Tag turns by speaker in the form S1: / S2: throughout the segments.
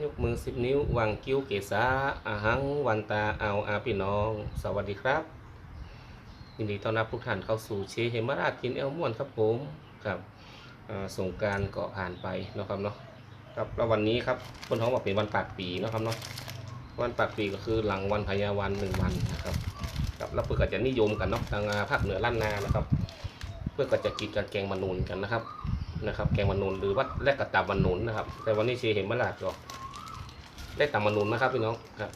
S1: ยกมือสิบนิ้ววางกิ้วเกษาอาหังวันตาเอาอาพี่น้อง สวัสดีครับ ยินดีต้อนรับทุกท่านเข้าสู่เชเฮมาราชกินเอลม่วนครับผมครับอ่าสงการก็ผ่านไปนะครับเนาะครับแล้ววันนี้ครับคนท้องบอกเป็นวันปากปีนะครับเนาะวันปากปีก็คือหลังวันพญาวันหนึ่งวันนะครับครับแล้วเพื่อก็จะนิยมกันเนาะทางภาคเหนือล้านนานะครับ เพื่อก็จะกินกันแกงมะนูนกันนะครับนะครับแกงมะนูนหรือว่าแลกกระตามะนูนนะครับ แต่วันนี้เชเฮมราชก็ ได้ตามะนูนนะครับพี่น้องครับ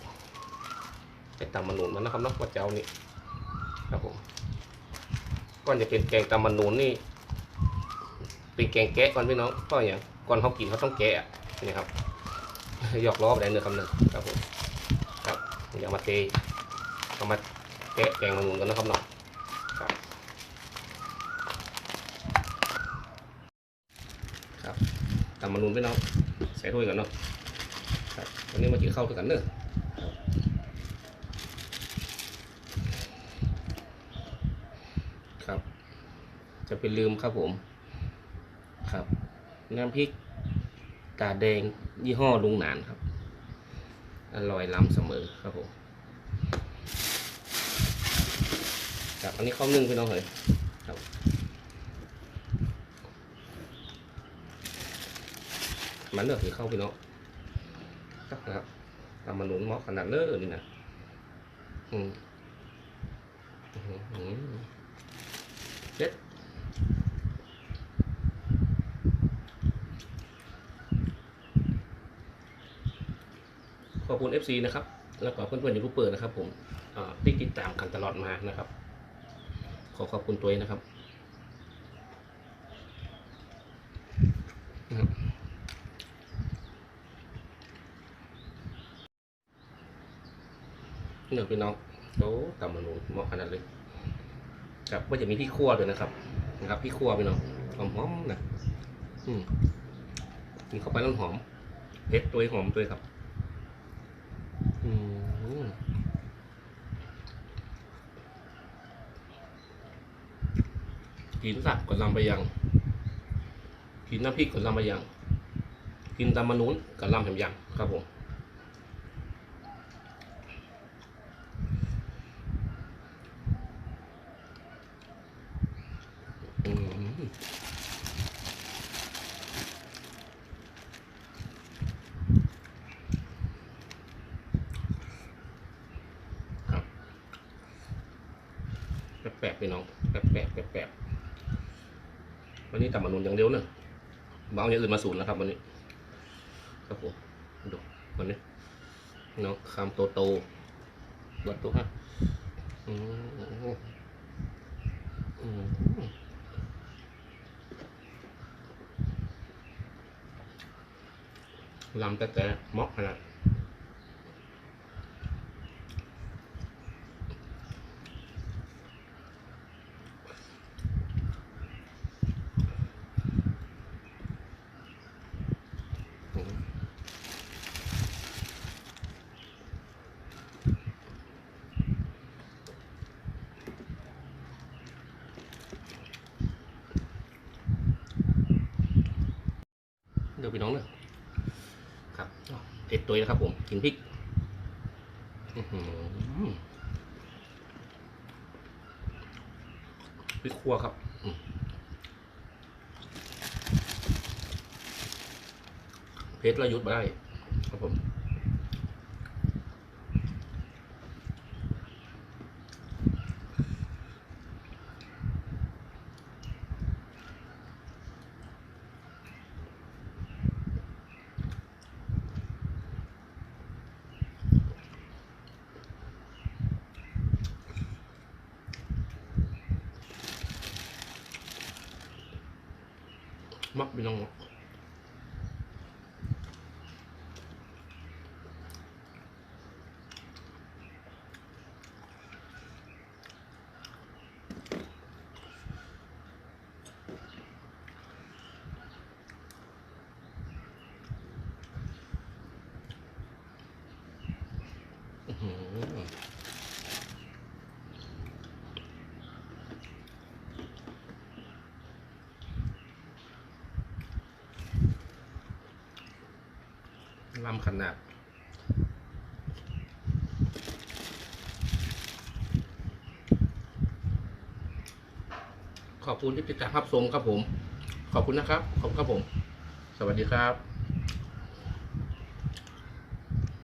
S1: ได้ตามมะนูนมานะครับเนาะว่าเจ้านี่ครับผมก่อนจะเป็นแกงตำมันนูนนี่เป็นแกงแกะก่อนพี่น้องเพราะอย่างก่อนเขากินเขาต้องแกะนี่ครับหยอกล้อไปได้เนื้อคำหนึ่งครับผมครับเดี๋ยวมาเทเอามาแกะแกงมันนูนกันนะครับเนาะครับครับตำมันนูนพี่น้องใส่ถ้วยกันเนาะ ครับวันนี้มากินข้าวด้วยกันเนอะครับ จะไปลืมครับผม ครับ น้ำพริกตาแดงยี่ห้อลุงหนานครับ อร่อยล้ำเสมอครับผมครับอันนี้ข้าวนึ่งพี่น้องเหยครับมันเลือกถือเข้าพี่น้อง ครับนะครับทำมันหนุนเหมาะขนาดเลิศนี่นะอืมอื้อหือหือเด็ดขอบคุณ FC นะครับ แล้วก็เพื่อนๆอยูทูบเบอร์นะครับ ผมที่ติดตามกันตลอดมานะครับ ขอขอบคุณตัวเองนะครับนะครับ เนื้อพี่น้องโอ้ตำมะนูหมาะขนาดเลยครับก็จะมีพี่คั่วด้วยนะครับ นะครับ พี่คั่วไปเนาะหอมๆนะอืมกินเข้าไปแล้วหอมเผ็ดตัวหอมตัวครับ อืมกินสับกับลำไปยังกินน้ำพริกกับลำไปยังกินตำมะนุนกับลำแหมยังครับผมอืมครับ แปลกๆไปน้องแปลกๆแปลกๆวันนี้ตำมนุนอย่างเดียวเนอะมาเอาอย่างอื่นมาสูนแล้วครับวันนี้ ครับผมดูวันนี้น้องคำโตโตๆวัดตัวฮะอืมอืม ลำแต่แต่ม็อกขนาดอืม เอ็ดตัวนะครับผมกินพริกพริกคั่วครับเผ็ดระยุดมาได้ ครับผม มักพี่น้องมักอื้อหือ ลำขนาดขอบคุณที่ติดตามรับชมครับผม ขอบคุณนะครับ ขอบคุณครับผม สวัสดีครับ